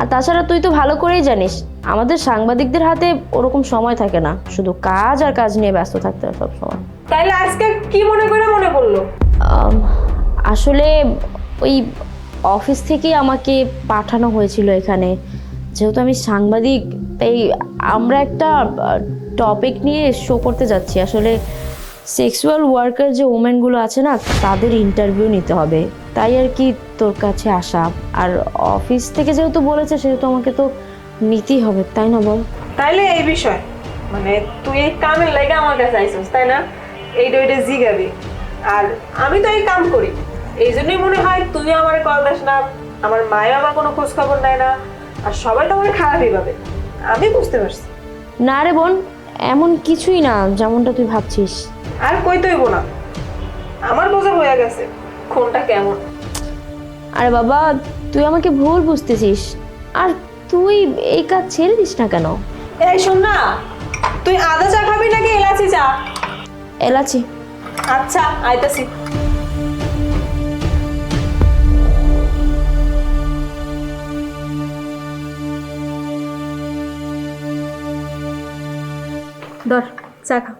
আর তাছাড়া তুই তো ভালো করেই জানিস আমাদের সাংবাদিকদের হাতে ওরকম সময় থাকে না। শুধু কাজ আর কাজ নিয়ে ব্যস্ত থাকতে হয় সবসময়। তাইলে আজকে কি মনে করে মনে আম, আসলে ওই অফিস থেকেই আমাকে পাঠানো হয়েছিল এখানে। যেহেতু আমি সাংবাদিক তাই আমরা একটা টপিক নিয়ে শো করতে যাচ্ছি। আসলে সেক্সুয়াল ওয়ার্কার যে ওমেনগুলো আছে না তাদের ইন্টারভিউ নিতে হবে। তাই আর কি তোর কাছে আসা। আর অফিস থেকে যেহেতু বলেছে সেহেতু আমাকে তো নিতেই হবে তাই না বল? তাইলে এই বিষয়। মানে তুই এই কামের লাগে আমার কাছে আইসস তাই না? এইটা ওইটা জিগাবি আর আমি তো এই কাম করি। এই জন্যই মনে হয় তুমি আমার কল দাস না আমার মায়ের আমার কোনো খোঁজ খবর নেয় না আর সবাই তো আমার খারাপই ভাবে। আমি বুঝতে পারছি। না রে বোন এমন কিছুই না যেমনটা তুই ভাবছিস। আর কই তৈব না? আমার মজা হয়ে গেছে কোনটা কেমন। আরে বাবা তুই আমাকে ভুল বুঝতেছিস। আর তুই এই কাজ ছেড়ে দিস না কেন? এই শোন না তুই আদা চা খাবি নাকি এলাচি চা? এলাচি। আচ্ছা আইতাছি। ধর চা খা